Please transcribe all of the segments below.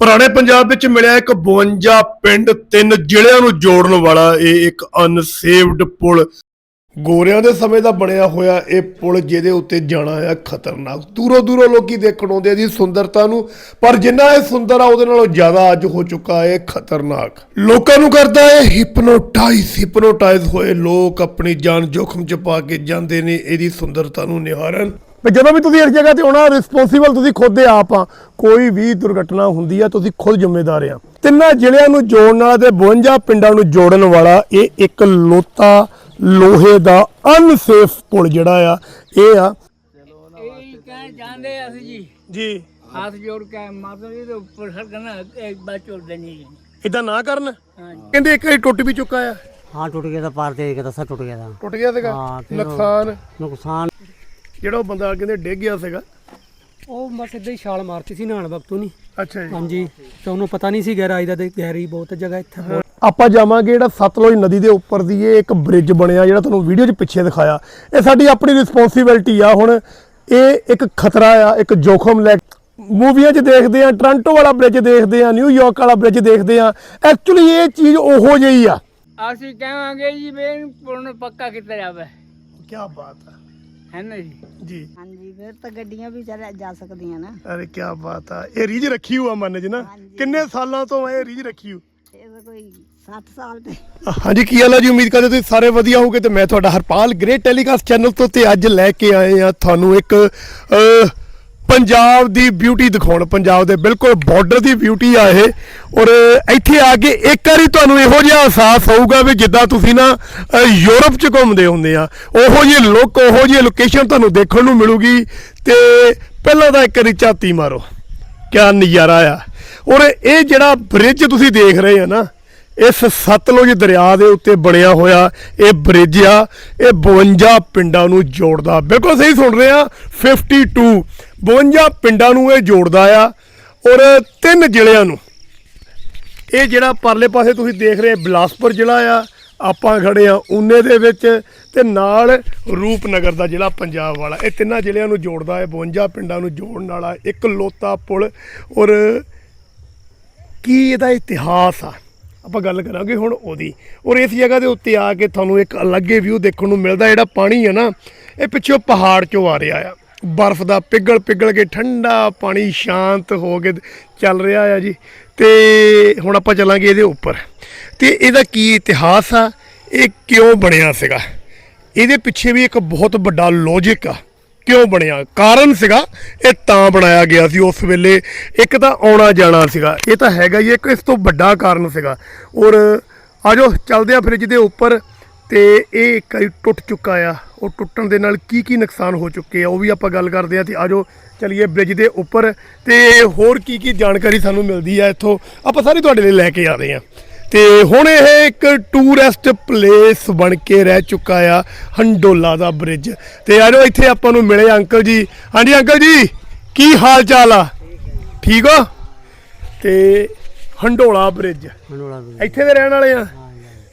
ਪੁਰਾਣੇ ਪੰਜਾਬ ਵਿੱਚ ਮਿਲਿਆ ਇੱਕ 52 ਪਿੰਡ, ਤਿੰਨ ਜ਼ਿਲ੍ਹਿਆਂ ਨੂੰ ਜੋੜਨ ਵਾਲਾ ਇਹ ਇੱਕ ਅਨਸੇਵਡ ਪੁਲ ਗੋਰਿਆਂ ਦੇ ਸਮੇਂ ਦਾ ਬਣਿਆ ਹੋਇਆ ਇਹ ਪੁਲ ਜਿਹਦੇ ਉੱਤੇ ਜਾਣਾ ਆ ਖਤਰਨਾਕ। ਦੂਰੋਂ ਦੂਰੋਂ ਲੋਕੀ ਦੇਖਣ ਆਉਂਦੇ ਆ ਜੀ ਸੁੰਦਰਤਾ ਨੂੰ, ਪਰ ਜਿੰਨਾ ਇਹ ਸੁੰਦਰ ਆ ਉਹਦੇ ਨਾਲੋਂ ਜ਼ਿਆਦਾ ਅੱਜ ਹੋ ਚੁੱਕਾ ਹੈ ਖਤਰਨਾਕ। ਲੋਕਾਂ ਨੂੰ ਕਰਦਾ ਹੈ ਹਿਪਨੋਟਾਈਜ਼ ਹਿਪਨੋਟਾਈਜ਼ ਹੋਏ ਲੋਕ ਆਪਣੀ ਜਾਨ ਜੋਖਮ ਚ ਪਾ ਕੇ ਜਾਂਦੇ ਨੇ, ਇਹਦੀ ਸੁੰਦਰਤਾ ਨੂੰ ਨਿਹਾਰਨ। ਤੇ ਜਦੋਂ ਵੀ ਤੁਸੀਂ ਇਸ ਜਗ੍ਹਾ ਤੇ ਆਉਣਾ ਰਿਸਪੌਂਸੀਬਲ ਤੁਸੀਂ ਖੁਦ ਦੇ ਆਪ ਆ। ਕੋਈ ਵੀ ਦੁਰਘਟਨਾ ਹੁੰਦੀ ਆ ਤੁਸੀਂ ਖੁਦ ਜ਼ਿੰਮੇਦਾਰ ਆ। ਤਿੰਨਾਂ ਜ਼ਿਲ੍ਹਿਆਂ ਨੂੰ ਜੋੜਨ ਵਾਲਾ ਤੇ 52 ਪਿੰਡਾਂ ਨੂੰ ਜੋੜਨ ਵਾਲਾ ਇਹ ਇੱਕ ਲੋਤਾ ਲੋਹੇ ਦਾ ਅਨਸੇਫ ਪੁਲ ਜਿਹੜਾ ਆ ਇਹ ਆ। ਇਹ ਨਾ ਕਰਨ। ਕਹਿੰਦੇ ਇੱਕ ਵਾਰੀ ਟੁੱਟ ਵੀ ਚੁੱਕਾ ਆ। ਹਾਂ ਟੁੱਟ ਗਿਆ ਤਾਂ ਪਾਰ ਤੇ ਇੱਕ ਤਾਂ ਟੁੱਟ ਗਿਆ ਤਾਂ। ਟੁੱਟ ਗਿਆ ਸੀਗਾ? ਨੁਕਸਾਨ? ਨੁਕਸਾਨ ਜਿਹੜਾ ਉਹ ਬੰਦਾ ਕਹਿੰਦੇ ਡਿੱਗ ਗਿਆ ਸੀਗਾ? ਉਹ ਬਸ ਇਦਾਂ ਹੀ ਛਾਲ ਮਾਰਤੀ ਸੀ ਨਹਾਣ ਵਕਤੋਂ ਨਹੀਂ ਅੱਛਾ ਜੀ। ਹਾਂਜੀ ਤੇ ਉਹਨੂੰ ਪਤਾ ਨਹੀਂ ਸੀ ਗਹਿਰਾਈ ਦਾ ਤੇ ਗਹਿਰੀ ਬਹੁਤ ਜਗ੍ਹਾ ਇੱਥੇ ਬਹੁਤ ਆਪਾਂ ਜਾਵਾਂਗੇ ਜਿਹੜਾ ਸਤਲੁਜ ਨਦੀ ਦੇ ਉੱਪਰ ਦੀ ਇਹ ਇੱਕ ਬ੍ਰਿਜ ਬਣਿਆ ਜਿਹੜਾ ਤੁਹਾਨੂੰ ਵੀਡੀਓ 'ਚ ਪਿੱਛੇ ਦਿਖਾਇਆ। ਇਹ ਸਾਡੀ ਆਪਣੀ ਰਿਸਪੌਂਸਿਬਿਲਟੀ ਆ ਹੁਣ। ਇਹ ਇੱਕ ਖਤਰਾ ਆ ਇੱਕ ਜੋਖਮ ਲੈ ਮੂਵੀਆਂ 'ਚ ਦੇਖਦੇ ਆ ਟ੍ਰਾਂਟੋ ਵਾਲਾ ਬ੍ਰਿਜ ਦੇਖਦੇ ਆ ਨਿਊਯਾਰਕ ਵਾਲਾ ਬ੍ਰਿਜ ਦੇਖਦੇ ਆ। ਐਕਚੁਅਲੀ ਇਹ ਚੀਜ਼ ਉਹੋ ਜਿਹੀ ਆ। ਅਸੀਂ ਕਹਾਂਗੇ ਜੀ ਵੀ ਇਹਨੂੰ ਪੁਲ ਨੂੰ ਪੱਕਾ ਕੀਤਾ ਜਾਵੇ। ਕੀ ਬਾਤ ਹੈ ਹੈ ਨਾ ਜੀ? ਜੀ। ਹਾਂਜੀ ਫਿਰ ਤਾਂ ਗੱਡੀਆਂ ਵੀ ਚੱਲ ਜਾ ਸਕਦੀਆਂ ਨਾ। ਅਰੇ ਕੀ ਬਾਤ ਆ। ਇਹ ਰੀਝ ਰੱਖੀ ਹੋਆ ਮਨ 'ਚ ਨਾ? ਕਿੰਨੇ ਸਾਲਾਂ ਤੋਂ ਇਹ ਰੀਝ ਰੱਖੀ ਹੋ ਇਹ ਤਾਂ ਕੋਈ 60 ਸਾਲ ਤੇ। ਹਾਂਜੀ ਕੀ ਹਾਲ ਹੈ ਜੀ? ਉਮੀਦ ਕਰਦੇ ਤੁਸੀਂ ਸਾਰੇ ਵਧੀਆ ਹੋਗੇ ਤੇ ਮੈਂ ਤੁਹਾਡਾ ਹਰਪਾਲ ਗ੍ਰੇਟ ਟੈਲੀਕਾਸਟ ਚੈਨਲ ਤੋਂ ਤੇ ਅੱਜ ਲੈ ਕੇ ਆਏ ਆ ਤੁਹਾਨੂੰ ਇੱਕ ਅਹ, ਪੰਜਾਬ ਦੀ ਬਿਊਟੀ ਦਿਖਾਉਣ, ਪੰਜਾਬ ਦੇ ਬਿਲਕੁਲ ਬਾਰਡਰ ਦੀ ਬਿਊਟੀ ਆ ਇਹ। ਔਰ, ਇੱਥੇ ਆ ਕੇ ਇੱਕ ਵਾਰੀ ਤੁਹਾਨੂੰ ਇਹੋ ਜਿਹਾ ਅਹਿਸਾਸ ਹੋਊਗਾ ਵੀ ਜਿੱਦਾਂ ਤੁਸੀਂ ਨਾ ਯੂਰਪ 'ਚ ਘੁੰਮਦੇ ਹੁੰਦੇ ਆ। ਉਹੋ ਜਿਹੇ ਲੁੱਕ ਉਹੋ ਜਿਹੀ ਲੋਕੇਸ਼ਨ ਤੁਹਾਨੂੰ ਦੇਖਣ ਨੂੰ ਮਿਲੂਗੀ ਤੇ ਪਹਿਲਾਂ ਤਾਂ ਇੱਕ ਵਾਰੀ ਝਾਤੀ ਮਾਰੋ। ਕਿਆ ਨਜ਼ਾਰਾ ਆ। ਔਰ, ਇਹ ਜਿਹੜਾ ਬ੍ਰਿਜ ਤੁਸੀਂ ਦੇਖ ਰਹੇ ਆ ਨਾ, ਇਸ ਸਤਲੁਜ ਦਰਿਆ ਦੇ ਉੱਤੇ ਬਣਿਆ ਹੋਇਆ ਇਹ ਬ੍ਰਿਜ ਆ। ਇਹ 52 ਪਿੰਡਾਂ ਨੂੰ ਜੋੜਦਾ। ਬਿਲਕੁਲ ਸਹੀ ਸੁਣ ਰਹੇ ਆ 52 52 ਪਿੰਡਾਂ ਨੂੰ ਇਹ ਜੋੜਦਾ ਆ ਔਰ ਤਿੰਨ ਜ਼ਿਲ੍ਹਿਆਂ ਨੂੰ। ਇਹ ਜਿਹੜਾ ਪਰਲੇ ਪਾਸੇ ਤੁਸੀਂ ਦੇਖ ਰਹੇ ਬਿਲਾਸਪੁਰ ਜ਼ਿਲ੍ਹਾ ਆ, ਆਪਾਂ ਖੜੇ ਆ ਉਨੇ ਦੇ ਵਿੱਚ ਤੇ ਨਾਲ ਰੂਪਨਗਰ ਦਾ ਜ਼ਿਲ੍ਹਾ ਪੰਜਾਬ ਵਾਲਾ। ਇਹ ਤਿੰਨਾਂ ਜ਼ਿਲ੍ਹਿਆਂ ਨੂੰ ਜੋੜਦਾ ਹੈ 52 ਪਿੰਡਾਂ ਨੂੰ ਜੋੜਨ ਵਾਲਾ ਇੱਕ ਲੋਤਾ ਪੁਲ। ਔਰ ਕੀ ਇਹਦਾ ਇਤਿਹਾਸ ਆ? ਆਪਾਂ ਗੱਲ ਕਰਾਂਗੇ ਹੁਣ ਉਹਦੀ। ਔਰ ਇਸ ਜਗ੍ਹਾ ਦੇ ਉੱਤੇ ਆ ਕੇ ਤੁਹਾਨੂੰ ਇੱਕ ਅਲੱਗੇ ਵਿਊ ਦੇਖਣ ਨੂੰ ਮਿਲਦਾ, ਜਿਹੜਾ ਪਾਣੀ ਹੈ ਨਾ, ਇਹ ਪਿੱਛੋਂ ਪਹਾੜ ਚੋਂ ਆ ਰਿਹਾ ਆ। ਬਰਫ਼ ਦਾ ਪਿਘਲ ਪਿਘਲ ਕੇ ਠੰਡਾ ਪਾਣੀ ਸ਼ਾਂਤ ਹੋ ਕੇ ਚੱਲ ਰਿਹਾ ਆ ਜੀ। ਤੇ ਹੁਣ ਆਪਾਂ ਚੱਲਾਂਗੇ ਇਹਦੇ ਉੱਪਰ। ਤੇ ਇਹਦਾ ਕੀ ਇਤਿਹਾਸ ਆ? ਇਹ ਕਿਉਂ ਬਣਿਆ ਸੀਗਾ? ਇਹਦੇ ਪਿੱਛੇ ਵੀ ਇੱਕ ਬਹੁਤ ਵੱਡਾ ਲੌਜੀਕ ਆ। ਕਿਉਂ ਬਣਿਆ? ਕਾਰਨ ਸੀਗਾ, ਇਹ ਤਾਂ ਬਣਾਇਆ ਗਿਆ ਸੀ ਉਸ ਵੇਲੇ। ਇੱਕ ਤਾਂ ਆਉਣਾ ਜਾਣਾ ਸੀਗਾ। ਇਹ ਤਾਂ ਹੈਗਾ ਹੀ ਇੱਕ ਇਸ ਤੋਂ ਵੱਡਾ ਕਾਰਨ ਸੀਗਾ। ਔਰ ਆਜੋ ਚੱਲਦੇ ਆ ਫ੍ਰਿਜ ਦੇ ਉੱਪਰ। ਤੇ ਇਹ ਇੱਕ ਵਾਰੀ ਟੁੱਟ ਚੁੱਕਾ ਆ। ਉਹ ਟੁੱਟਣ ਦੇ ਨਾਲ ਕੀ ਕੀ ਨੁਕਸਾਨ ਹੋ ਚੁੱਕੇ ਆ ਉਹ ਵੀ ਆਪਾਂ ਗੱਲ ਕਰਦੇ ਆ ਤੇ ਆਜੋ ਚਲਿਏ ਬ੍ਰਿਜ ਦੇ ਉੱਪਰ। ਤੇ ਹੋਰ ਕੀ ਕੀ ਜਾਣਕਾਰੀ ਸਾਨੂੰ ਮਿਲਦੀ ਆ ਇੱਥੋਂ? ਆਪਾਂ ਸਾਰੇ ਤੁਹਾਡੇ ਲਈ ਲੈ ਕੇ ਆ ਰਹੇ ਆ। ਤੇ ਹੁਣ ਇਹ ਇੱਕ ਟੂਰਿਸਟ ਪਲੇਸ ਬਣ ਕੇ ਰਹਿ ਚੁੱਕਾ ਆ ਹੰਡੋਲਾ ਦਾ ਬ੍ਰਿਜ ਤੇ ਆਜੋ ਇੱਥੇ ਆਪਾਂ ਨੂੰ ਮਿਲੇ ਅੰਕਲ ਜੀ। ਹਾਂਜੀ ਅੰਕਲ ਜੀ ਕੀ ਹਾਲ ਚਾਲ ਆ? ਠੀਕ ਹੋ? ਤੇ ਹੰਡੋਲਾ ਬ੍ਰਿਜ ਹੰਡੋਲਾ ਬ੍ਰਿਜ ਇੱਥੇ ਦੇ ਰਹਿਣ ਵਾਲੇ ਆ?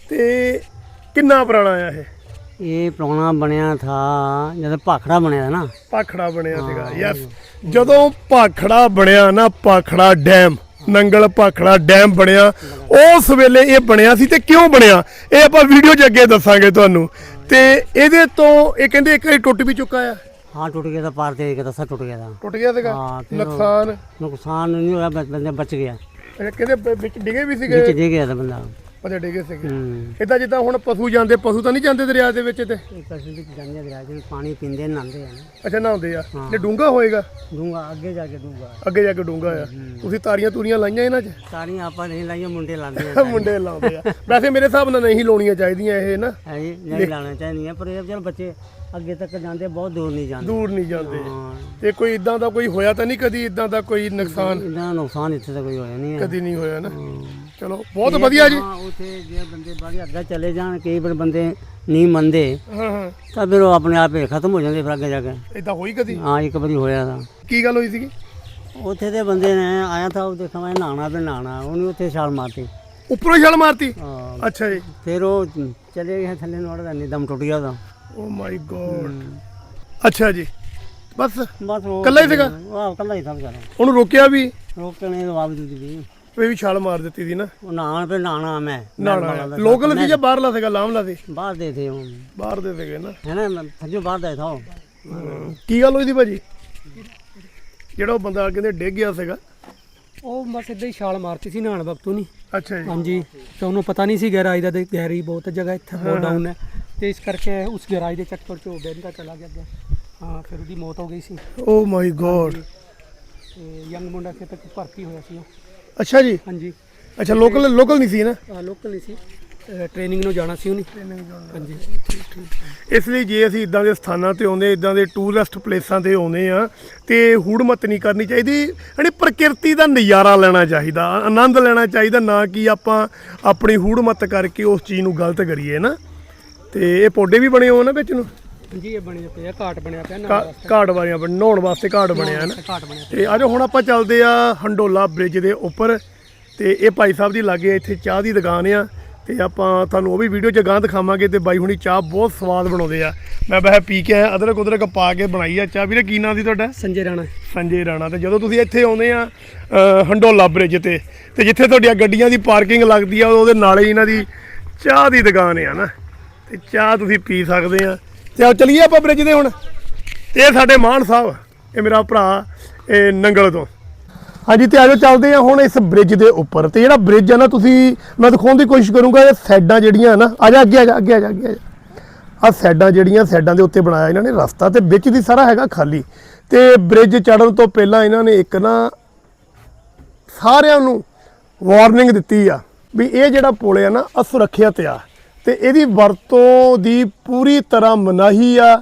ਤੇ ਕਿੰਨਾ ਪੁਰਾਣਾ ਆ ਇਹ? ਇਹ ਪੁਰਾਣਾ ਬਣਿਆ ਥਾ ਜਦੋਂ ਭਾਖੜਾ ਬਣਿਆ ਨਾ। ਪਾਖੜਾ ਬਣਿਆ ਸੀਗਾ ਯੈਸ। ਜਦੋਂ ਪਾਖੜਾ ਬਣਿਆ ਨਾ ਪਾਖੜਾ ਡੈਮ ਨੰਗਲ ਪਾਖੜਾ ਡੈਮ ਬਣਿਆ ਉਸ ਵੇਲੇ ਇਹ ਬਣਿਆ ਸੀ ਤੇ ਕਿਉਂ ਬਣਿਆ? ਇਹ ਆਪਾਂ ਵੀਡੀਓ 'ਚ ਅੱਗੇ ਦੱਸਾਂਗੇ ਤੁਹਾਨੂੰ। ਤੇ ਇਹਦੇ ਤੋਂ ਇਹ ਕਹਿੰਦੇ ਇੱਕ ਵਾਰੀ ਟੁੱਟ ਵੀ ਚੁੱਕਾ ਆ। ਹਾਂ ਟੁੱਟ ਗਿਆ ਤਾਂ ਪਾਰ ਤੇ ਗਿਆ ਤਾਂ ਟੁੱਟ ਗਿਆ ਤਾਂ ਟੁੱਟ ਗਿਆ ਸੀਗਾ? ਹਾਂ, ਨੁਕਸਾਨ? ਨੁਕਸਾਨ ਨਹੀਂ ਹੋਇਆ ਬਸ ਬਚ ਗਿਆ। ਇਹ ਕਹਿੰਦੇ ਵਿੱਚ ਡਿਗੇ ਵੀ ਸੀਗੇ? ਵਿੱਚ ਦੇ ਗਿਆ ਤਾਂ ਬੰਦਾ। ਪਤੇ ਡਿੱਗੇ ਸੀਗੇ। ਇਦਾਂ ਜਿੱਦਾਂ ਹੁਣ ਪਸ਼ੂ ਜਾਂਦੇ ਪਸ਼ੂ ਤਾਂ ਨਹੀਂ ਜਾਂਦੇ ਦਰਿਆ ਦੇ ਵਿੱਚ ਤੇ ਇਹ ਕਸਮ ਜਾਂਦੇ ਦਰਿਆ ਦੇ ਵਿੱਚ ਪਾਣੀ ਪੀਂਦੇ ਨਹਾਉਂਦੇ ਆ। ਨਾ। ਅੱਛਾ ਆ। ਤੇ ਡੂੰਗਾ ਹੋਏਗਾ? ਡੂੰਘਾ ਅੱਗੇ ਜਾ ਕੇ ਡੂੰਘਾ। ਅੱਗੇ ਜਾ ਕੇ ਡੂੰਗਾ ਆ। ਤੁਸੀਂ ਤਾਰੀਆਂ ਤੂਰੀਆਂ ਲਾਈਆਂ ਇਹਨਾਂ 'ਚ? ਤਾਰੀਆਂ ਆਪਾਂ ਨਹੀਂ ਲਾਈਆਂ ਮੁੰਡੇ ਲਾਉਂਦੇ ਆ। ਮੁੰਡੇ ਲਾਉਂਦੇ ਆ। ਵੈਸੇ ਮੇਰੇ ਹਿਸਾਬ ਨਾਲ ਨਹੀਂ ਲਾਉਣੀਆਂ ਚਾਹੀਦੀਆਂ ਇਹ ਨਾ। ਹੈ ਜੀ ਨਹੀਂ ਲਾਣਾ ਚਾਹੀਦੀਆਂ ਪਰ ਇਹ ਬੱਚੇ ਅੱਗੇ ਤੱਕ ਜਾਂਦੇ ਬਹੁਤ ਦੂਰ ਨਹੀਂ ਜਾਂਦੇ। ਦੂਰ ਨਹੀਂ ਜਾਂਦੇ। ਤੇ ਕੋਈ ਇਦਾਂ ਦਾ ਕੋਈ ਹੋਇਆ ਤਾਂ ਨਹੀਂ ਕਦੀ ਇਦਾਂ ਦਾ ਕੋਈ ਨੁਕਸਾਨ? ਇਦਾਂ ਨੁਕਸਾਨ ਇੱਥੇ ਤਾਂ ਕੋਈ ਹੋਇਆ ਨਹੀਂ ਕਦੀ ਨਹੀਂ ਹੋਇਆ ਨਾ। ਚਲੋ ਬਹੁਤ ਵਧੀਆ ਜੀ। ਹਾਂ ਉੱਥੇ ਜੇ ਬੰਦੇ ਬਾਹਰ ਅੱਗੇ ਚਲੇ ਜਾਣ ਕਈ ਵਾਰ ਬੰਦੇ ਨਹੀਂ ਮੰਨਦੇ। ਹਾਂ ਹਾਂ। ਤਾਂ ਫਿਰ ਉਹ ਆਪਣੇ ਆਪ ਹੀ ਖਤਮ ਹੋ ਜਾਂਦੇ ਫਿਰ ਅੱਗੇ ਜਾ ਕੇ। ਇਦਾਂ ਹੋਈ ਕਦੀ? ਹਾਂ ਇੱਕ ਵਾਰੀ ਹੋਇਆ ਤਾਂ। ਕੀ ਗੱਲ ਹੋਈ ਸੀਗੀ? ਉੱਥੇ ਦੇ ਬੰਦੇ ਨੇ ਆਇਆ ਤਾਂ ਉਹ ਦੇਖਾ ਮੈਂ ਨਹਾਣਾ ਵੀ ਨਹਾਣਾ ਉਹਨੇ ਉੱਥੇ ਛਾਲ ਮਾਰਤੀ। ਉੱਪਰੋਂ ਛਲ ਮਾਰਤੀ? ਹਾਂ, ਅੱਛਾ ਜੀ। ਫਿਰ ਉਹ ਚਲੇ ਗਏ ਥੱਲੇ ਨੂੰ ਵੜਦਾ ਨਹੀਂ ਦਮ ਟੁੱਟ ਗਿਆ ਉਹਦਾ। ਓ ਮਾਈ ਗੋਡ ਅੱਛਾ ਜੀ। ਬਸ ਬਸ ਉਹ ਇਕੱਲਾ ਹੀ ਸੀਗਾ? ਆਹ ਕੱਲਾ ਹੀ ਵਿਚਾਰਾ। ਉਹਨੂੰ ਰੋਕਿਆ ਵੀ? ਰੋਕਣ ਦੇ ਬਾਵਜੂਦ ਵੀ ਵੀ ਛਾਲ ਮਾਰ ਦਿੱਤੀ ਸੀ ਨਾ। ਉਹ ਨਾਣ ਤੇ ਨਾਣਾ ਮੈਂ ਨਾਣਾ ਲੋਕਲ ਸੀ ਜਾਂ ਬਾਹਰਲਾ ਸੀਗਾ ਲਾਮਲਾ ਸੀ? ਬਾਹਰ ਦੇ ਥੇ ਉਹ। ਬਾਹਰ ਦੇ ਸੀਗੇ ਨਾ। ਹੈ ਨਾ ਸੱਜੋ ਬਾਹਰ ਦਾ ਥਾ ਕੀ ਗੱਲ ਹੋਈ ਦੀ ਭਾਜੀ? ਜਿਹੜਾ ਉਹ ਬੰਦਾ ਕਹਿੰਦੇ ਡਿੱਗ ਗਿਆ ਸੀਗਾ। ਉਹ ਬਸ ਇਦਾਂ ਹੀ ਛਾਲ ਮਾਰਤੀ ਸੀ ਨਹਾਣ ਵਕਤੋਂ ਨਹੀਂ ਅੱਛਾ ਜੀ। ਹਾਂਜੀ ਤੇ ਉਹਨੂੰ ਪਤਾ ਨਹੀਂ ਸੀ ਗਹਿਰਾਈ ਦਾ ਤੇ ਗਹਿਰੀ ਬਹੁਤ ਜਗ੍ਹਾ ਇੱਥੇ ਬਹੁਤ ਡਾਊਨ ਹੈ। ਤੇ ਇਸ ਕਰਕੇ ਉਸ ਗਹਿਰਾਈ ਦੇ ਚੱਕਰ 'ਚ ਉਹ ਬਹਿੰਦਾ ਚਲਾ ਗਿਆ ਅੱਗੇ। ਹਾਂ ਫਿਰ ਉਹਦੀ ਮੌਤ ਹੋ ਗਈ ਸੀ। ਓ ਮਾਈ ਗੋਡ ਯੰਗ ਮੁੰਡਾ ਸੀ ਤੱਕ ਭਰਤੀ ਹੋਇਆ ਸੀ ਉਹ। ਅੱਛਾ ਜੀ। ਹਾਂਜੀ। ਅੱਛਾ ਲੋਕਲ ਲੋਕਲ ਨਹੀਂ ਸੀ ਨਾ? ਲੋਕਲ ਨਹੀਂ ਸੀ। ਟ੍ਰੇਨਿੰਗ ਨੂੰ ਜਾਣਾ ਸੀ ਉਹਨੇ। ਹਾਂਜੀ। ਇਸ ਲਈ ਜੇ ਅਸੀਂ ਇਦਾਂ ਦੇ ਸਥਾਨਾਂ ਤੇ ਆਉਂਦੇ ਇਦਾਂ ਦੇ ਟੂਰਿਸਟ ਪਲੇਸਾਂ ਤੇ ਆਉਂਦੇ ਆ ਤੇ ਹੂੜਮਤ ਨਹੀਂ ਕਰਨੀ ਚਾਹੀਦੀ ਯਾਨੀ ਪ੍ਰਕਿਰਤੀ ਦਾ ਨਜ਼ਾਰਾ ਲੈਣਾ ਚਾਹੀਦਾ ਆਨੰਦ ਲੈਣਾ ਚਾਹੀਦਾ ਨਾ ਕਿ ਆਪਾਂ ਆਪਣੀ ਹੂੜਮਤ ਕਰਕੇ ਉਸ ਚੀਜ਼ ਨੂੰ ਗਲਤ ਕਰੀਏ ਨਾ। ਤੇ ਇਹ ਪੌਡੇ ਵੀ ਬਣੇ ਹੋਣ ਨਾ ਵਿੱਚ ਨੂੰ? ਹਾਂਜੀ ਇਹ ਬਣੇ ਪਿਆ ਘਾਟ ਬਣਿਆ ਪਿਆ ਨਾ ਘਾਟ ਵਾਲੀਆਂ ਬਣ- ਨਹਾਉਣ ਵਾਸਤੇ ਘਾਟ ਬਣਿਆ ਨਾ? ਘਾਟ ਬਣਿਆ ਤੇ ਆਜੋ ਹੁਣ ਆਪਾਂ ਚੱਲਦੇ ਆ ਹੰਡੋਲਾ ਬ੍ਰਿਜ ਦੇ ਉੱਪਰ। ਤੇ ਇਹ ਭਾਈ ਸਾਹਿਬ ਦੀ ਲਾਗੇ ਇੱਥੇ ਚਾਹ ਦੀ ਦੁਕਾਨ ਆ ਤੇ ਆਪਾਂ ਤੁਹਾਨੂੰ ਉਹ ਵੀ ਵੀਡੀਓ 'ਚ ਗਾਂ ਦਿਖਾਵਾਂਗੇ ਤੇ ਬਾਈ ਹੁਣੀ ਚਾਹ ਬਹੁਤ ਸਵਾਦ ਬਣਾਉਂਦੇ ਆ। ਮੈਂ ਵੈਸੇ ਪੀ ਕੇ ਆਇਆ ਅਦਰਕ ਉਦਰਕ ਪਾ ਕੇ ਬਣਾਈ ਆ ਚਾਹ। ਵੀਰੇ ਕੀ ਨਾਂ ਦੀ ਤੁਹਾਡਾ? ਸੰਜੇ ਰਾਣਾ। ਸੰਜੇ ਰਾਣਾ। ਤੇ ਜਦੋਂ ਤੁਸੀਂ ਇੱਥੇ ਆਉਂਦੇ ਆ ਹੰਡੋਲਾ ਬ੍ਰਿਜ ਤੇ ਤੇ ਜਿੱਥੇ ਤੁਹਾਡੀਆਂ ਗੱਡੀਆਂ ਦੀ ਪਾਰਕਿੰਗ ਲੱਗਦੀ ਆ ਉਹਦੇ ਨਾਲ ਹੀ ਇਹਨਾਂ ਦੀ ਚਾਹ ਦੀ ਦੁਕਾਨ ਆ ਨਾ? ਤੇ ਚਾਹ ਤੁਸੀਂ ਪੀ ਸਕਦੇ ਆ। ਤੇ ਆ ਚਲੀਏ ਆਪਾਂ ਬ੍ਰਿਜ ਦੇ ਹੁਣ। ਇਹ ਸਾਡੇ ਮਾਨ ਸਾਹਿਬ ਇਹ ਮੇਰਾ ਭਰਾ ਇਹ ਨੰਗਲ ਤੋਂ। ਹਾਂਜੀ ਤੇ ਆਜੋ ਚੱਲਦੇ ਆ ਹੁਣ ਇਸ ਬ੍ਰਿਜ ਦੇ ਉੱਪਰ। ਤੇ ਜਿਹੜਾ ਬ੍ਰਿਜ ਆ ਨਾ ਤੁਸੀਂ ਮੈਂ ਦਿਖਾਉਣ ਦੀ ਕੋਸ਼ਿਸ਼ ਕਰੂੰਗਾ ਇਹ ਸਾਈਡਾਂ ਜਿਹੜੀਆਂ ਆ ਨਾ ਆ ਜਾ ਅੱਗੇ ਆ ਜਾ ਅੱਗੇ ਆ ਜਾ ਅੱਗੇ ਆ ਜਾ। ਆ ਸਾਈਡਾਂ ਜਿਹੜੀਆਂ ਸਾਈਡਾਂ ਦੇ ਉੱਤੇ ਬਣਾਇਆ ਇਹਨਾਂ ਨੇ ਰਸਤਾ ਤੇ ਵਿੱਚ ਦੀ ਸਾਰਾ ਹੈਗਾ ਖਾਲੀ। ਤੇ ਬ੍ਰਿਜ ਚੜਨ ਤੋਂ ਪਹਿਲਾਂ ਇਹਨਾਂ ਨੇ ਇੱਕ ਨਾ ਸਾਰਿਆਂ ਨੂੰ ਵਾਰਨਿੰਗ ਦਿੱਤੀ ਆ ਵੀ ਇਹ ਜਿਹੜਾ ਪੁਲ ਆ ਨਾ ਅਸੁਰੱਖਿਅਤ ਆ। ਤੇ ਇਹਦੀ ਵਰਤੋਂ ਦੀ ਪੂਰੀ ਤਰ੍ਹਾਂ ਮਨਾਹੀ ਆ।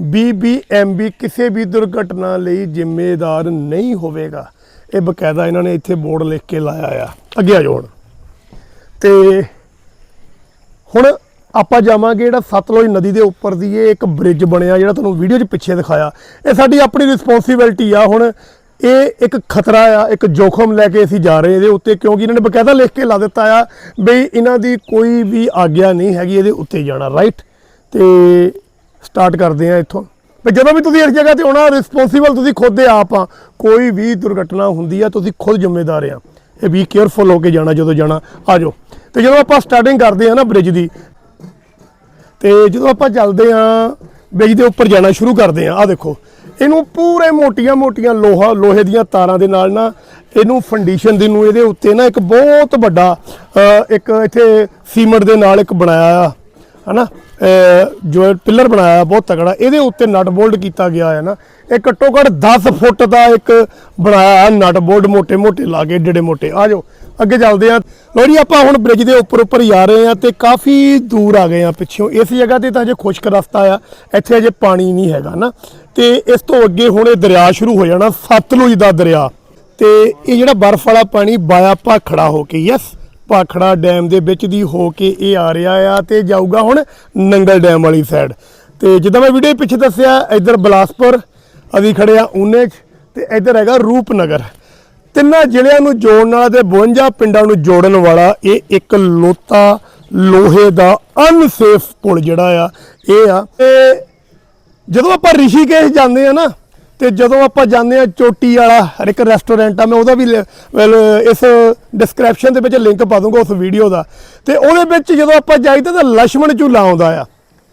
ਬੀਬੀਐਮਬੀ ਕਿਸੇ ਵੀ ਦੁਰਘਟਨਾ ਲਈ ਜ਼ਿੰਮੇਦਾਰ ਨਹੀਂ ਹੋਵੇਗਾ। ਇਹ ਬਕਾਇਦਾ ਇਹਨਾਂ ਨੇ ਇੱਥੇ ਬੋਰਡ ਲਿਖ ਕੇ ਲਾਇਆ ਆ। ਅੱਗੇ ਆ ਜਾਓ ਹੁਣ। ਤੇ ਹੁਣ ਆਪਾਂ ਜਾਵਾਂਗੇ ਜਿਹੜਾ ਸਤਲੁਜ ਨਦੀ ਦੇ ਉੱਪਰ ਦੀ ਇਹ ਇੱਕ ਬ੍ਰਿਜ ਬਣਿਆ ਜਿਹੜਾ ਤੁਹਾਨੂੰ ਵੀਡੀਓ 'ਚ ਪਿੱਛੇ ਦਿਖਾਇਆ। ਇਹ ਸਾਡੀ ਆਪਣੀ ਰਿਸਪੌਂਸਿਬਿਲਟੀ ਆ। ਹੁਣ ਇਹ ਇੱਕ ਖਤਰਾ ਆ, ਇੱਕ ਜੋਖਮ ਲੈ ਕੇ ਅਸੀਂ ਜਾ ਰਹੇ ਇਹਦੇ ਉੱਤੇ, ਕਿਉਂਕਿ ਇਹਨਾਂ ਨੇ ਬਕਾਇਦਾ ਲਿਖ ਕੇ ਲਾ ਦਿੱਤਾ ਆ ਬਈ ਇਹਨਾਂ ਦੀ ਕੋਈ ਵੀ ਆਗਿਆ ਨਹੀਂ ਹੈਗੀ ਇਹਦੇ ਉੱਤੇ ਜਾਣਾ ਰਾਈਟ ਤੇ ਸਟਾਰਟ ਕਰਦੇ ਆ ਇੱਥੋਂ। ਵੀ ਜਦੋਂ ਵੀ ਤੁਸੀਂ ਇਸ ਜਗ੍ਹਾ ਤੇ ਆਉਣਾ ਰਿਸਪੌਂਸਿਬਲ ਤੁਸੀਂ ਖੁਦ ਦੇ ਆਪ ਆ। ਕੋਈ ਵੀ ਦੁਰਘਟਨਾ ਹੁੰਦੀ ਆ, ਤੁਸੀਂ ਖੁਦ ਜ਼ਿੰਮੇਦਾਰ ਆ। ਇਹ ਵੀ ਕੇਅਰਫੁਲ ਹੋ ਕੇ ਜਾਣਾ, ਜਦੋਂ ਜਾਣਾ, ਆ ਜਾਓ। ਤੇ ਜਦੋਂ ਆਪਾਂ ਸਟਾਰਟਿੰਗ ਕਰਦੇ ਆ ਨਾ ਬ੍ਰਿਜ ਦੀ, ਤੇ ਜਦੋਂ ਆਪਾਂ ਚੱਲਦੇ ਆ ਬ੍ਰਿਜ ਦੇ ਉੱਪਰ ਜਾਣਾ ਸ਼ੁਰੂ ਕਰਦੇ ਆ ਆ ਦੇਖੋ। ਇਹਨੂੰ ਪੂਰੇ ਮੋਟੀਆਂ-ਮੋਟੀਆਂ ਲੋਹਾ ਲੋਹੇ ਦੀਆਂ ਤਾਰਾਂ ਦੇ ਨਾਲ ਨਾ ਇਹਨੂੰ ਫੰਡੀਸ਼ਨ ਦੇ ਨੂੰ ਇਹਦੇ ਉੱਤੇ ਨਾ ਇੱਕ ਬਹੁਤ ਵੱਡਾ ਇੱਕ ਇੱਥੇ ਸੀਮੈਂਟ ਦੇ ਨਾਲ ਇੱਕ ਬਣਾਇਆ ਆ, ਹਨਾ? ਜੋ ਪਿਲਰ ਬਣਾਇਆ ਬਹੁਤ ਤਕੜਾ। ਇਹਦੇ ਉੱਤੇ ਨਟ ਬੋਲਡ ਕੀਤਾ ਗਿਆ ਹੈ ਨਾ। ਇਹ ਘੱਟੋ ਘੱਟ 10 ਫੁੱਟ ਦਾ ਇੱਕ ਬਣਾਇਆ ਨਟ ਬੋਲਡ ਮੋਟੇ ਲਾ ਕੇ ਡੇਡੇ ਮੋਟੇ। ਆ ਜਾਓ। ਅੱਗੇ ਚੱਲਦੇ ਆ ਲੋ ਜੀ, ਆਪਾਂ ਹੁਣ ਬ੍ਰਿਜ ਦੇ ਉੱਪਰ ਉੱਪਰ ਜਾ ਰਹੇ ਆ ਤੇ ਕਾਫੀ ਦੂਰ ਆ ਗਏ ਆ ਪਿੱਛੋਂ। ਇਸ ਜਗ੍ਹਾ ਤੇ ਤਾਂ ਅਜੇ ਖੁਸ਼ਕ ਰਸਤਾ ਆ, ਇੱਥੇ ਅਜੇ ਪਾਣੀ ਨਹੀਂ ਹੈਗਾ ਨਾ। ਤੇ ਇਸ ਤੋਂ ਅੱਗੇ ਹੁਣ ਇਹ ਦਰਿਆ ਸ਼ੁਰੂ ਹੋ ਜਾਣਾ, ਸਤਲੁਜ ਦਾ ਦਰਿਆ। ਤੇ ਇਹ ਜਿਹੜਾ ਬਰਫ਼ ਵਾਲਾ ਪਾਣੀ ਬਾਇਆ ਭਾਖੜਾ ਹੋ ਕੇ, ਯੈਸ, ਭਾਖੜਾ ਡੈਮ ਦੇ ਵਿੱਚ ਦੀ ਹੋ ਕੇ ਇਹ ਆ ਰਿਹਾ ਆ ਤੇ ਜਾਊਗਾ ਹੁਣ ਨੰਗਲ ਡੈਮ ਵਾਲੀ ਸਾਈਡ ਤੇ ਜਿੱਦਾਂ ਮੈਂ ਵੀਡੀਓ ਪਿੱਛੇ ਦੱਸਿਆ, ਇੱਧਰ ਬਲਾਸਪੁਰ, ਅਸੀਂ ਖੜੇ ਆ ਊਨੇ 'ਚ ਤੇ ਇੱਧਰ ਹੈਗਾ ਰੂਪਨਗਰ। ਤਿੰਨਾਂ ਜ਼ਿਲ੍ਹਿਆਂ ਨੂੰ ਜੋੜਨ ਵਾਲਾ ਤੇ 52 ਪਿੰਡਾਂ ਨੂੰ ਜੋੜਨ ਵਾਲਾ ਇਹ ਇੱਕ ਲੋਤਾ ਲੋਹੇ ਦਾ ਅਨਸੇਫ ਪੁਲ ਜਿਹੜਾ ਆ, ਇਹ ਆ। ਤੇ ਜਦੋਂ ਆਪਾਂ ਰਿਸ਼ੀਕੇਸ਼ ਜਾਂਦੇ ਆ ਨਾ, ਤੇ ਜਦੋਂ ਆਪਾਂ ਜਾਂਦੇ ਆ ਚੋਟੀ ਵਾਲਾ ਹਰ ਇੱਕ ਰੈਸਟੋਰੈਂਟ ਆ, ਮੈਂ ਉਹਦਾ ਵੀ ਇਸ ਡਿਸਕ੍ਰਿਪਸ਼ਨ ਦੇ ਵਿੱਚ ਲਿੰਕ ਪਾ ਦੂੰਗਾ ਉਸ ਵੀਡੀਓ ਦਾ। ਤੇ ਉਹਦੇ ਵਿੱਚ ਜਦੋਂ ਆਪਾਂ ਜਾਈਦਾ ਤਾਂ ਲక్ష్మణ ਝੂਲਾ ਆਉਂਦਾ ਆ।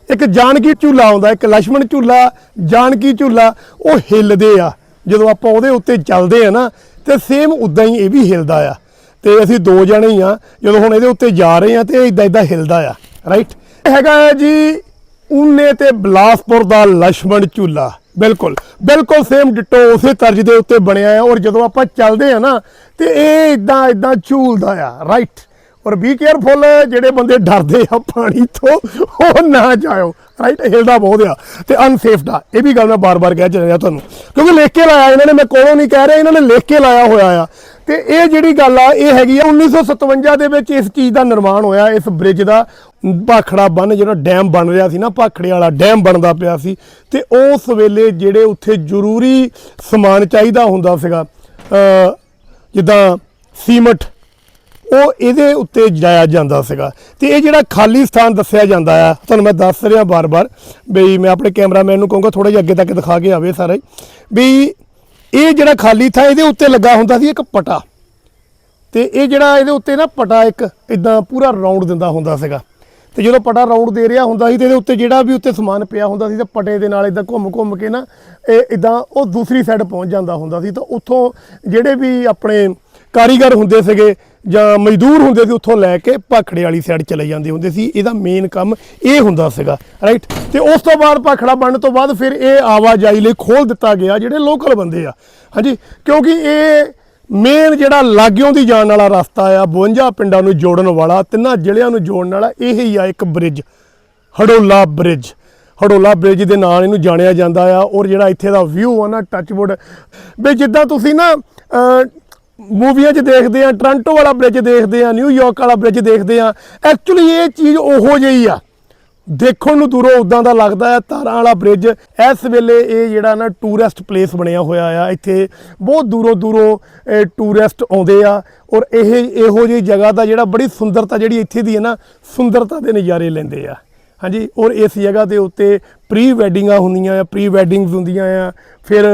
ਇੱਕ ਜਾਨਕੀ ਝੂਲਾ ਆਉਂਦਾ, ਇੱਕ ਲక్ష్మణ ਝੂਲਾ, ਜਾਨਕੀ ਝੂਲਾ, ਉਹ ਹਿੱਲਦੇ ਆ। ਜਦੋਂ ਆਪਾਂ ਉਹਦੇ ਉੱਤੇ ਚੱਲਦੇ ਆ ਨਾ ਤੇ ਸੇਮ ਉਦਾਂ ਹੀ ਇਹ ਵੀ ਹਿਲਦਾ ਆ। ਤੇ ਅਸੀਂ ਦੋ ਜਣੇ ਹੀ ਆ, ਜਦੋਂ ਹੁਣ ਇਹਦੇ ਉੱਤੇ ਜਾ ਰਹੇ ਆ ਤੇ ਇਦਾਂ ਇਦਾਂ ਹਿਲਦਾ ਆ ਰਾਈਟ ਹੈਗਾ ਜੀ ਉਨੇ ਤੇ ਬਲਾਸਪੁਰ ਦਾ ਲక్ష్మణ ਝੂਲਾ, ਬਿਲਕੁਲ ਬਿਲਕੁਲ ਸੇਮ ਡਿਟੋ ਉਸੇ ਤਰਜ ਦੇ ਉੱਤੇ ਬਣਿਆ ਆ ਔਰ ਜਦੋਂ ਆਪਾਂ ਚੱਲਦੇ ਆ ਨਾ ਤੇ ਇਹ ਇਦਾਂ ਇਦਾਂ ਝੂਲਦਾ ਆ ਰਾਈਟ ਔਰ ਬੀ ਕੇਅਰਫੁਲ ਜਿਹੜੇ ਬੰਦੇ ਡਰਦੇ ਆ ਪਾਣੀ ਤੋਂ, ਉਹ ਨਾ ਜਾਇਓ। ਰਾਈਟ ਹਿਲਦਾ ਬਹੁਤ ਆ ਤੇ ਅਨਸੇਫ ਦਾ। ਇਹ ਵੀ ਗੱਲ ਮੈਂ ਬਾਰ-ਬਾਰ ਕਹਿ ਚੱਲਿਆ ਤੁਹਾਨੂੰ। ਕਿਉਂਕਿ ਲਿਖ ਕੇ ਲਾਇਆ ਇਹਨਾਂ ਨੇ, ਮੈਂ ਕੋਲੋਂ ਨਹੀਂ ਕਹਿ ਰਿਹਾ, ਇਹਨਾਂ ਨੇ ਲਿਖ ਕੇ ਲਾਇਆ ਹੋਇਆ ਆ। ਤੇ ਇਹ ਜਿਹੜੀ ਗੱਲ ਆ, ਇਹ ਹੈਗੀ ਆ 1957 ਦੇ ਵਿੱਚ ਇਸ ਚੀਜ਼ ਦਾ ਨਿਰਮਾਣ ਹੋਇਆ, ਇਸ ਬ੍ਰਿਜ ਦਾ। ਭਾਖੜਾ ਬੰਨ, ਜਿਹੜਾ ਡੈਮ ਬਣ ਰਿਹਾ ਸੀ ਨਾ, ਭਾਖੜੇ ਵਾਲਾ ਡੈਮ ਬਣਦਾ ਪਿਆ ਸੀ। ਤੇ ਉਸ ਵੇਲੇ ਜਿਹੜੇ ਉੱਥੇ ਜ਼ਰੂਰੀ ਸਮਾਨ ਚਾਹੀਦਾ ਹੁੰਦਾ ਸੀਗਾ ਜਿੱਦਾਂ ਸੀਮਟ ਉਹ ਇਹਦੇ ਉੱਤੇ ਜਾਇਆ ਜਾਂਦਾ ਸੀਗਾ। ਤੇ ਇਹ ਜਿਹੜਾ ਖਾਲੀ ਸਥਾਨ ਦੱਸਿਆ ਜਾਂਦਾ ਆ, ਤੁਹਾਨੂੰ ਮੈਂ ਦੱਸ ਰਿਹਾ ਬਾਰ-ਬਾਰ ਬਈ ਮੈਂ ਆਪਣੇ ਕੈਮਰਾਮੈਨ ਨੂੰ ਕਹੂੰਗਾ ਥੋੜਾ ਜਿਹਾ ਅੱਗੇ ਤੱਕ ਦਿਖਾ ਕੇ ਆਵੇ ਸਾਰਾ। ਹੀ ਵੀ ਇਹ ਜਿਹੜਾ ਖਾਲੀ ਥਾਂ ਇਹਦੇ ਉੱਤੇ ਲੱਗਾ ਹੁੰਦਾ ਸੀ ਇੱਕ ਪਟਾ। ਤੇ ਇਹ ਜਿਹੜਾ ਇਹਦੇ ਉੱਤੇ ਨਾ ਪਟਾ ਇੱਕ ਇਦਾਂ ਪੂਰਾ ਰਾਉਂਡ ਦਿੰਦਾ ਹੁੰਦਾ ਸੀਗਾ। ਤੇ ਜਦੋਂ ਪਟਾ ਰਾਉਂਡ ਦੇ ਰਿਹਾ ਹੁੰਦਾ ਸੀ ਤੇ ਇਹਦੇ ਉੱਤੇ ਜਿਹੜਾ ਵੀ ਉੱਤੇ ਸਮਾਨ ਪਿਆ ਹੁੰਦਾ ਸੀ ਤੇ ਪਟੇ ਦੇ ਨਾਲ ਇਦਾਂ ਘੁੰਮ ਘੁੰਮ ਕੇ ਨਾ ਇਹ ਇਦਾਂ ਉਹ ਦੂਸਰੀ ਸਾਈਡ ਪਹੁੰਚ ਜਾਂਦਾ ਹੁੰਦਾ ਸੀ। ਤਾਂ ਉੱਥੋਂ ਜਿਹੜੇ ਵੀ ਆਪਣੇ ਕਾਰੀਗਰ ਹੁੰਦੇ ਸੀਗੇ ਜਾਂ ਮਜ਼ਦੂਰ ਹੁੰਦੇ ਸੀ ਉੱਥੋਂ ਲੈ ਕੇ ਭਾਖੜੇ ਵਾਲੀ ਸਾਈਡ ਚਲੇ ਜਾਂਦੇ ਹੁੰਦੇ ਸੀ, ਇਹਦਾ ਮੇਨ ਕੰਮ ਇਹ ਹੁੰਦਾ ਸੀਗਾ ਰਾਈਟ ਤੇ ਉਸ ਤੋਂ ਬਾਅਦ ਭਾਖੜਾ ਬਣਨ ਤੋਂ ਬਾਅਦ ਫਿਰ ਇਹ ਆਵਾਜਾਈ ਲਈ ਖੋਲ ਦਿੱਤਾ ਗਿਆ, ਜਿਹੜੇ ਲੋਕਲ ਬੰਦੇ ਆ। ਹਾਂਜੀ, ਕਿਉਂਕਿ ਇਹ ਮੇਨ ਜਿਹੜਾ ਲਾਗਿਓਂ ਦੀ ਜਾਣ ਵਾਲਾ ਰਸਤਾ ਆ 52 ਪਿੰਡਾਂ ਨੂੰ ਜੋੜਨ ਵਾਲਾ, ਤਿੰਨਾਂ ਜ਼ਿਲ੍ਹਿਆਂ ਨੂੰ ਜੋੜਨ ਵਾਲਾ, ਇਹ ਹੀ ਆ ਇੱਕ bridge Hadola bridge Hadola bridge ਦੇ ਨਾਲ ਇਹਨੂੰ ਜਾਣਿਆ ਜਾਂਦਾ ਆ, ਔਰ ਜਿਹੜਾ ਇੱਥੇ ਦਾ ਵਿਊ ਆ ਨਾ ਟੱਚਵੁੱਡ ਵੀ ਜਿੱਦਾਂ ਤੁਸੀਂ ਨਾ ਮੂਵੀਆਂ 'ਚ ਦੇਖਦੇ ਆ, ਟ੍ਰਾਂਟੋ ਵਾਲਾ ਬ੍ਰਿਜ ਦੇਖਦੇ ਆ ਨਿਊਯਾਰਕ ਵਾਲਾ ਬ੍ਰਿਜ ਦੇਖਦੇ ਆ। ਐਕਚੁਅਲੀ ਇਹ ਚੀਜ਼ ਉਹੋ ਜਿਹੀ ਆ। ਦੇਖਣ ਨੂੰ ਦੂਰੋਂ ਉਦਾਂ ਦਾ ਲੱਗਦਾ ਹੈ, ਤਾਰਾਂ ਵਾਲਾ ਬ੍ਰਿਜ ਇਸ ਵੇਲੇ ਇਹ ਜਿਹੜਾ ਨਾ ਟੂਰਿਸਟ ਪਲੇਸ ਬਣਿਆ ਹੋਇਆ ਆ, ਇੱਥੇ ਬਹੁਤ ਦੂਰੋਂ ਦੂਰੋਂ ਟੂਰਿਸਟ ਆਉਂਦੇ ਆ। ਔਰ ਇਹ ਇਹੋ ਜਿਹੀ ਜਗ੍ਹਾ ਦਾ ਜਿਹੜਾ ਬੜੀ ਸੁੰਦਰਤਾ ਜਿਹੜੀ ਇੱਥੇ ਦੀ ਹੈ ਨਾ, ਸੁੰਦਰਤਾ ਦੇ ਨਜ਼ਾਰੇ ਲੈਂਦੇ ਆ। ਹਾਂਜੀ, ਔਰ ਇਸ ਜਗ੍ਹਾ ਦੇ ਉੱਤੇ ਪ੍ਰੀ ਵੈਡਿੰਗਾਂ ਹੁੰਦੀਆਂ ਆ ਪ੍ਰੀ ਵੈਡਿੰਗਸ ਹੁੰਦੀਆਂ ਆ। ਫਿਰ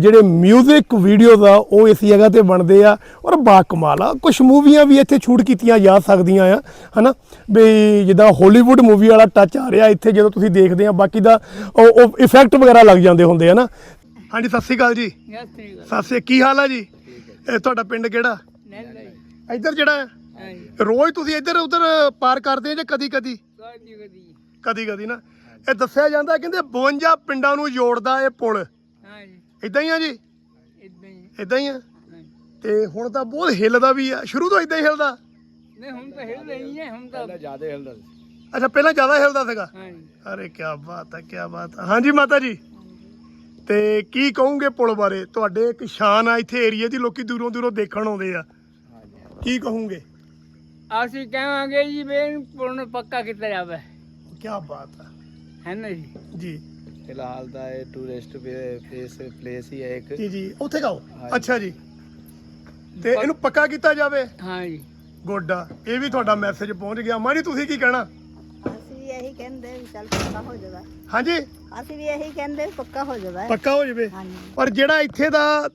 ਜਿਹੜੇ 뮤직 ਵੀਡੀਓਜ਼ ਆ ਉਹ ਇਸ ਜਗ੍ਹਾ ਤੇ ਬਣਦੇ ਆ। ਔਰ ਬਾ ਕਮਾਲ ਆ। ਕੁਝ ਮੂਵੀਆਂ ਵੀ ਇੱਥੇ ਸ਼ੂਟ ਕੀਤੀਆਂ ਜਾ ਸਕਦੀਆਂ ਆ ਹਨਾ? ਵੀ ਜਿੱਦਾਂ ਹਾਲੀਵੁੱਡ ਮੂਵੀ ਵਾਲਾ ਟੱਚ ਆ ਰਿਹਾ ਇੱਥੇ ਜਦੋਂ ਤੁਸੀਂ ਦੇਖਦੇ ਆ ਬਾਕੀ ਦਾ ਉਹ ਇਫੈਕਟ ਵਗੈਰਾ ਲੱਗ ਜਾਂਦੇ ਹੁੰਦੇ ਆ ਨਾ ਹਾਂਜੀ ਸਤਿ ਸ਼੍ਰੀ ਅਕਾਲ ਜੀ। ਸਤਿ ਸ਼੍ਰੀ ਕੀ ਹਾਲ ਆ ਜੀ? ਇਹ ਤੁਹਾਡਾ ਪਿੰਡ ਕਿਹੜਾ? ਇੱਧਰ ਜਿਹੜਾ ਰੋਜ਼ ਤੁਸੀਂ ਇੱਧਰ ਉੱਧਰ ਪਾਰ ਕਰਦੇ ਆ ਜਾਂ ਕਦੀ ਕਦੀ ਕਦੀ ਕਦੀ ਕਦੀ ਕਦੀ ਨਾ। ਇਹ ਦੱਸਿਆ ਜਾਂਦਾ ਕਹਿੰਦੇ 52 ਪਿੰਡਾਂ ਨੂੰ ਜੋੜਦਾ ਇਹ ਪੁਲ। ਹਾਂਜੀ ਇਦਾਂ ਹੀ ਆ ਜੀ? ਇਦਾਂ ਹੀ। ਇਦਾਂ ਹੀ ਆ? ਹਾਂਜੀ। ਤੇ ਹੁਣ ਤਾਂ ਬਹੁਤ ਹਿੱਲਦਾ ਵੀ ਆ। ਸ਼ੁਰੂ ਤੋਂ ਇਦਾਂ ਹੀ ਹਿੱਲਦਾ? ਨਹੀਂ ਹੁਣ ਤਾਂ ਹਿਲ ਰਹੀ ਹੈ ਹੁਣ ਤਾਂ ਅੱਛਾ ਪਹਿਲਾਂ ਜ਼ਿਆਦਾ ਹਿੱਲਦਾ ਸੀਗਾ? ਹਾਂਜੀ ਅਰੇ ਕੀ ਬਾਤ ਹੈ ਕੀ ਬਾਤ ਹੈ ਹਾਂਜੀ ਮਾਤਾ ਜੀ। ਤੇ ਕੀ ਕਹੋਗੇ ਪੁਲ ਬਾਰੇ? ਤੁਹਾਡੇ ਇੱਕ ਸ਼ਾਨ ਆ ਇੱਥੇ ਏਰੀਆ ਦੀ ਲੋਕੀ ਦੂਰੋਂ ਦੂਰੋਂ ਦੇਖਣ ਆਉਂਦੇ ਆ। ਕੀ ਕਹੋਗੇ? ਅਸੀਂ ਕਹਾਂਗੇ ਜੀ ਵੀ ਇਹਨੂੰ ਪੁਰਨ ਪੱਕਾ ਕੀਤਾ ਜਾਵੇ। ਕੀ ਬਾਤ ਹੈ ਹੈ ਨਾ ਜੀ? ਜੀ। ਫਿਲਹਾਲ ਤਾਂ ਇਹ ਟੂਰਿਸਟ ਪਲੇਸ ਪਲੇਸ ਹੀ ਹੈ ਇੱਕ। ਜੀ ਜੀ। ਉੱਥੇ ਗਾਓ ਹਾਂਜੀ। ਅੱਛਾ ਜੀ। ਤੇ ਇਹਨੂੰ ਪੱਕਾ ਕੀਤਾ ਜਾਵੇ? ਹਾਂਜੀ ਗੋਡਾ ਇਹ ਵੀ ਤੁਹਾਡਾ ਮੈਸੇਜ ਪਹੁੰਚ ਗਿਆ। ਮਾਨੀ ਤੁਸੀਂ ਕੀ ਕਹਿਣਾ? ਅਸੀਂ ਵੀ ਇਹੀ ਕਹਿੰਦੇ ਵੀ ਚੱਲ ਪੱਕਾ ਹੋ ਜਾਵੇ। ਹਾਂਜੀ? ਅਸੀਂ ਵੀ ਇਹੀ ਕਹਿੰਦੇ ਵੀ ਪੱਕਾ ਹੋ ਜਾਵੇ। ਪੱਕਾ ਹੋ ਜਾਵੇ? ਹਾਂਜੀ। ਪਰ ਜਿਹੜਾ ਇੱਥੇ ਦਾ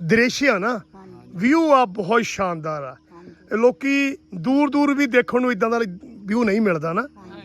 ਦ੍ਰਿਸ਼ ਆ ਨਾ ਹਾਂਜੀ। ਵਿਊ ਆ ਬਹੁਤ ਸ਼ਾਨਦਾਰ ਆ। ਹਾਂਜੀ। ਲੋਕੀ ਦੂਰ ਦੂਰ ਵੀ ਦੇਖਣ ਨੂੰ ਇਦਾਂ ਦਾ ਵਿਊ ਨਹੀਂ ਮਿਲਦਾ ਨਾ।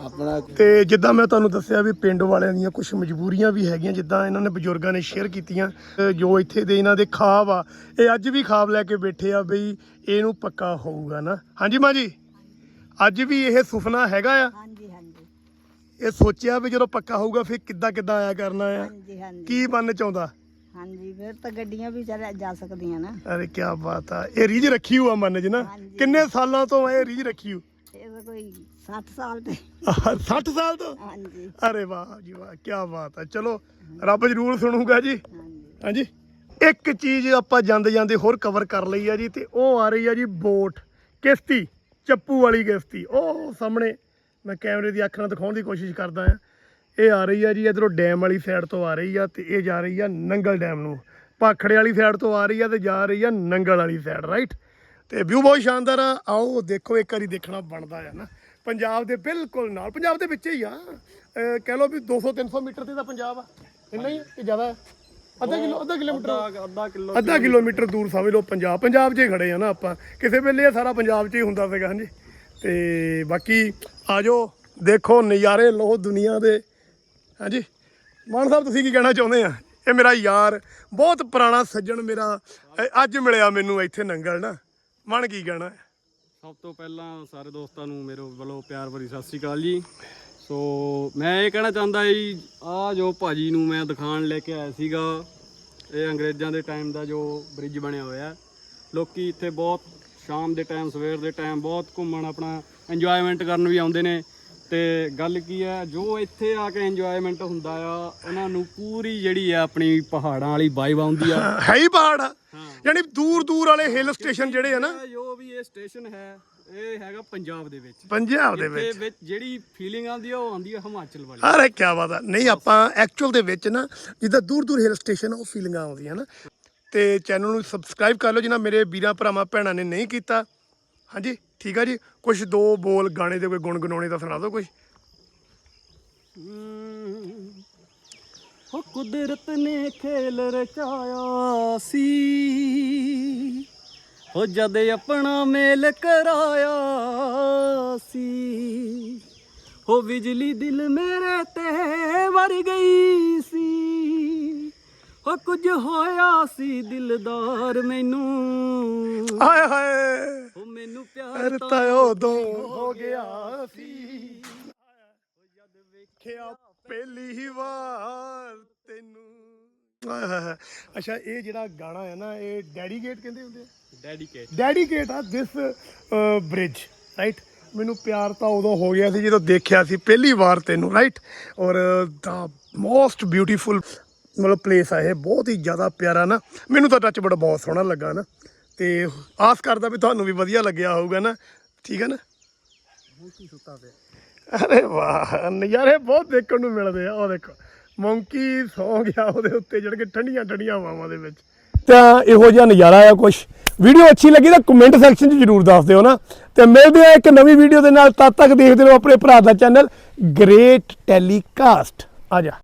ਆਪਣਾ ਤੇ ਜਿੱਦਾਂ ਮੈਂ ਤੁਹਾਨੂੰ ਦੱਸਿਆ ਵੀ ਪਿੰਡ ਵਾਲਿਆਂ ਦੀਆਂ ਕੁਝ ਮਜਬੂਰੀਆਂ ਵੀ ਹੈਗੀਆਂ ਜਿੱਦਾਂ ਇਹਨਾਂ ਨੇ ਬਜ਼ੁਰਗਾਂ ਨੇ ਸ਼ੇਅਰ ਕੀਤੀਆਂ ਤੇ ਜੋ ਇੱਥੇ ਦੇ ਇਹਨਾਂ ਦੇ ਖਾਬ ਆ ਇਹ ਅੱਜ ਵੀ ਖਾਬ ਲੈ ਕੇ ਬੈਠੇ ਆ ਬਈ ਇਹਨੂੰ ਪੱਕਾ ਹੋਊਗਾ ਨਾ। ਹਾਂਜੀ ਮਾਂ ਜੀ ਅੱਜ ਵੀ ਇਹ ਸੁਪਨਾ ਹੈਗਾ ਆ? ਹਾਂਜੀ ਹਾਂਜੀ। ਇਹ ਸੋਚਿਆ ਵੀ ਜਦੋਂ ਪੱਕਾ ਹੋਊਗਾ ਫਿਰ ਕਿੱਦਾਂ ਕਿੱਦਾਂ ਆਇਆ ਕਰਨਾ ਆ? ਹਾਂਜੀ ਹਾਂਜੀ। ਕੀ ਬਣਨ ਚਾਹੁੰਦਾ? ਹਾਂਜੀ ਫਿਰ ਤਾਂ ਗੱਡੀਆਂ ਵੀ ਚੱਲ ਜਾ ਸਕਦੀਆਂ ਨਾ। ਅਰੇ ਕੀ ਬਾਤ ਆ ਇਹ ਰੀਝ ਰੱਖੀ ਹੋਆ ਮਨ 'ਚ ਨਾ। ਹਾਂਜੀ। ਕਿੰਨੇ ਸਾਲਾਂ ਤੋਂ ਇਹ ਰੀਝ ਰੱਖੀ ਹੋ ਕੋਈ 60 ਸਾਲ ਤੇ। 60 ਸਾਲ ਤੋਂ? ਹਾਂਜੀ। ਅਰੇ ਵਾਹ ਜੀ ਵਾਹ ਕੀ ਬਾਤ ਹੈ। ਚਲੋ ਰੱਬ ਜ਼ਰੂਰ ਸੁਣੂਗਾ ਜੀ। ਹਾਂਜੀ। ਇੱਕ ਚੀਜ਼ ਆਪਾਂ ਜਾਂਦੇ ਜਾਂਦੇ ਹੋਰ ਕਵਰ ਕਰ ਲਈ ਆ ਜੀ ਤੇ ਉਹ ਆ ਰਹੀ ਆ ਜੀ ਬੋਟ ਕਿਸ਼ਤੀ ਚੱਪੂ ਵਾਲੀ ਕਿਸ਼ਤੀ। ਉਹ ਸਾਹਮਣੇ ਮੈਂ ਕੈਮਰੇ ਦੀ ਅੱਖ ਨਾਲ ਦਿਖਾਉਣ ਦੀ ਕੋਸ਼ਿਸ਼ ਕਰਦਾ ਆ। ਇਹ ਆ ਰਹੀ ਆ ਜੀ ਇਧਰੋਂ ਡੈਮ ਵਾਲੀ ਸਾਈਡ ਤੋਂ ਆ ਰਹੀ ਆ ਤੇ ਇਹ ਜਾ ਰਹੀ ਆ ਨੰਗਲ ਡੈਮ ਨੂੰ। ਭਾਖੜੇ ਵਾਲੀ ਸਾਈਡ ਤੋਂ ਆ ਰਹੀ ਆ ਤੇ ਜਾ ਰਹੀ ਆ ਨੰਗਲ ਵਾਲੀ ਸਾਈਡ ਰਾਈਟ ਤੇ ਵਿਊ ਬਹੁਤ ਸ਼ਾਨਦਾਰ ਆ। ਆਓ ਦੇਖੋ ਇੱਕ ਵਾਰੀ ਦੇਖਣਾ ਬਣਦਾ ਆ ਨਾ। ਪੰਜਾਬ ਦੇ ਬਿਲਕੁਲ ਨਾਲ। ਪੰਜਾਬ ਦੇ ਵਿੱਚ ਹੀ ਆ। ਅਹ ਕਹਿ ਲਓ ਵੀ 200 300 ਮੀਟਰ ਤੇ ਤਾਂ ਪੰਜਾਬ ਆ। ਇੰਨਾ ਹੀ? ਆ ਕਿ ਜ਼ਿਆਦਾ? ਅੱਧਾ ਕਿਲੋ ਅੱਧਾ ਕਿਲੋਮੀਟਰ? ਅੱਧਾ ਕਿਲੋ ਅੱਧਾ ਕਿਲੋਮੀਟਰ। ਦੂਰ ਸਮਝ ਲਓ ਪੰਜਾਬ। ਪੰਜਾਬ 'ਚ ਹੀ ਖੜੇ ਆ ਨਾ ਆਪਾਂ। ਕਿਸੇ ਵੇਲੇ ਇਹ ਸਾਰਾ ਪੰਜਾਬ 'ਚ ਹੀ ਹੁੰਦਾ ਸੀਗਾ ਹਾਂਜੀ। ਤੇ ਬਾਕੀ ਆਜੋ ਦੇਖੋ ਨਜ਼ਾਰੇ ਲਓ ਦੁਨੀਆ ਦੇ। ਹਾਂਜੀ। ਮਾਨ ਸਾਹਿਬ ਤੁਸੀਂ ਕੀ ਕਹਿਣਾ ਚਾਹੁੰਦੇ ਆ? ਇਹ ਮੇਰਾ ਯਾਰ। ਬਹੁਤ ਪੁਰਾਣਾ ਸੱਜਣ ਮੇਰਾ। ਇਹ ਅੱਜ ਮਿਲਿਆ ਮੈਨੂੰ ਇੱਥੇ ਨੰਗਲ ਨਾ। ਮਨ ਕੀ ਕਹਿਣਾ ਹੈ? ਸਭ ਤੋਂ ਪਹਿਲਾਂ ਸਾਰੇ ਦੋਸਤਾਂ ਨੂੰ ਮੇਰੇ ਵੱਲੋਂ ਪਿਆਰ ਭਰੀ ਸਤਿ ਸ੍ਰੀ ਅਕਾਲ ਜੀ ਸੋ ਮੈਂ ਇਹ ਕਹਿਣਾ ਚਾਹੁੰਦਾ ਜੀ ਆ ਜੋ ਭਾਜੀ ਨੂੰ ਮੈਂ ਦਿਖਾਣ ਲੈ ਕੇ ਆਇਆ ਸੀਗਾ ਇਹ ਅੰਗਰੇਜ਼ਾਂ ਦੇ ਟਾਈਮ ਦਾ ਜੋ ਬ੍ਰਿਜ ਬਣਿਆ ਹੋਇਆ। ਲੋਕੀ ਇੱਥੇ ਬਹੁਤ ਸ਼ਾਮ ਦੇ ਟਾਈਮ ਸਵੇਰ ਦੇ ਟਾਈਮ ਬਹੁਤ ਘੁੰਮਣ ਆਪਣਾ ਇੰਜੋਇਮੈਂਟ ਕਰਨ ਵੀ ਆਉਂਦੇ ਨੇ ਤੇ ਗੱਲ ਕੀ ਹੈ ਜੋ ਇੱਥੇ ਆ ਕੇ ਇੰਜੋਇਮੈਂਟ ਹੁੰਦਾ ਆ ਉਹਨਾਂ ਨੂੰ ਪੂਰੀ ਜਿਹੜੀ ਆ ਆਪਣੀ ਪਹਾੜਾਂ ਵਾਲੀ ਵਾਈਬ ਆਉਂਦੀ ਆ ਹੈ ਹੀ ਪਹਾੜ ਆ ਯਾਨੀ ਦੂਰ ਦੂਰ ਵਾਲੇ ਹਿਲ ਸਟੇਸ਼ਨ ਜਿਹੜੇ ਆ ਨਾ। ਇਹ ਜੋ ਵੀ ਇਹ ਸਟੇਸ਼ਨ ਹੈ ਇਹ ਹੈਗਾ ਪੰਜਾਬ ਦੇ ਵਿੱਚ। ਪੰਜਾਬ ਦੇ ਵਿੱਚ। ਵਿੱਚ ਜਿਹੜੀ ਫੀਲਿੰਗ ਆਉਂਦੀ ਆ ਉਹ ਆਉਂਦੀ ਆ ਹਿਮਾਚਲ ਵਾਲੀ। ਅਰੇ ਕੀ ਬਾਤ ਆ। ਨਹੀਂ ਆਪਾਂ ਐਕਚੁਅਲ ਦੇ ਵਿੱਚ ਨਾ ਜਿੱਦਾਂ ਦੂਰ ਦੂਰ ਹਿਲ ਸਟੇਸ਼ਨ ਉਹ ਫੀਲਿੰਗਾਂ ਆਉਂਦੀਆਂ ਨਾ। ਤੇ ਚੈਨਲ ਨੂੰ ਸਬਸਕ੍ਰਾਈਬ ਕਰ ਲਓ ਜਿਨ੍ਹਾਂ ਮੇਰੇ ਵੀਰਾਂ ਭਰਾਵਾਂ ਭੈਣਾਂ ਨੇ ਨਹੀਂ ਕੀਤਾ। ਹਾਂਜੀ ਠੀਕ ਆ ਜੀ? ਕੁਝ ਦੋ ਬੋਲ ਗਾਣੇ ਦੇ ਕੋਈ ਗੁਣਗੁਣਾਉਣੇ ਤਾਂ ਸੁਣਾ ਦਿਓ ਕੁਝ ਹੋ ਕੁਦਰਤ ਨੇ ਖੇਲ ਰਚਾਇਆ ਸੀ। ਹੋ ਜਦ ਆਪਣਾ ਮੇਲ ਕਰਾਇਆ ਸੀ। ਹੋ ਬਿਜਲੀ ਦਿਲ ਮੇਰੇ ਤੇ ਵਰ ਗਈ ਸੀ। ਹੋ ਕੁਝ ਹੋਇਆ ਸੀ ਦਿਲਦਾਰ ਮੈਨੂੰ। ਹਾਏ ਹਾਏ ਹੋ ਮੈਨੂੰ ਪਿਆਰ ਤਾਂ ਉਦੋਂ ਹੋ ਗਿਆ ਸੀ। ਵੇਖਿਆ ਪਹਿਲੀ ਹੀ ਵਾਰ ਤੈਨੂੰ। ਅੱਛਾ ਇਹ ਜਿਹੜਾ ਗਾਣਾ ਹੈ ਨਾ ਇਹ ਡੈਡੀਕੇਟ ਕਹਿੰਦੇ ਹੁੰਦੇ ਆ? ਡੈਡੀਕੇਟ ਡੈਡੀਕੇਟ ਆ ਦਿਸ ਬ੍ਰਿਜ ਰਾਈਟ ਮੈਨੂੰ ਪਿਆਰ ਤਾਂ ਉਦੋਂ ਹੋ ਗਿਆ ਸੀ ਜਦੋਂ ਦੇਖਿਆ ਸੀ ਪਹਿਲੀ ਵਾਰ ਤੈਨੂੰ ਰਾਈਟ ਔਰ ਦਾ ਮੋਸਟ ਬਿਊਟੀਫੁਲ ਮਤਲਬ ਪਲੇਸ ਆ ਇਹ ਬਹੁਤ ਹੀ ਜ਼ਿਆਦਾ ਪਿਆਰਾ ਨਾ। ਮੈਨੂੰ ਤਾਂ ਟੱਚ ਬੜਾ ਬਹੁਤ ਸੋਹਣਾ ਲੱਗਾ ਨਾ। ਤੇ ਆਸ ਕਰਦਾ ਵੀ ਤੁਹਾਨੂੰ ਵੀ ਵਧੀਆ ਲੱਗਿਆ ਹੋਊਗਾ ਨਾ। ਠੀਕ ਹੈ ਨਾ? ਅਰੇ ਵਾਹ, ਨਜ਼ਾਰੇ ਬਹੁਤ ਦੇਖਣ ਨੂੰ ਮਿਲਦੇ ਆ ਉਹ ਦੇਖੋ। ਮੌਂਕੀ ਸੌ ਗਿਆ ਉਹਦੇ ਉੱਤੇ, ਜਿਹੜੇ ਕਿ ਠੰਡੀਆਂ ਠੰਡੀਆਂ ਹਵਾਵਾਂ ਦੇ ਵਿੱਚ। ਤਾਂ ਇਹੋ ਜਿਹਾ ਨਜ਼ਾਰਾ ਆ ਕੁਝ ਵੀਡੀਓ ਅੱਛੀ ਲੱਗੀ ਤਾਂ ਕਮੈਂਟ ਸੈਕਸ਼ਨ 'ਚ ਜਰੂਰ ਦੱਸ ਦਿਓ ਨਾ। ਤੇ ਮਿਲਦੇ ਆ ਇੱਕ ਨਵੀਂ ਵੀਡੀਓ ਦੇ ਨਾਲ, ਤਦ ਤੱਕ ਦੇਖਦੇ ਰਹੋ ਆਪਣੇ ਭਰਾ ਦਾ ਚੈਨਲ ਗ੍ਰੇਟ ਟੈਲੀਕਾਸਟ ਆ ਜਾ।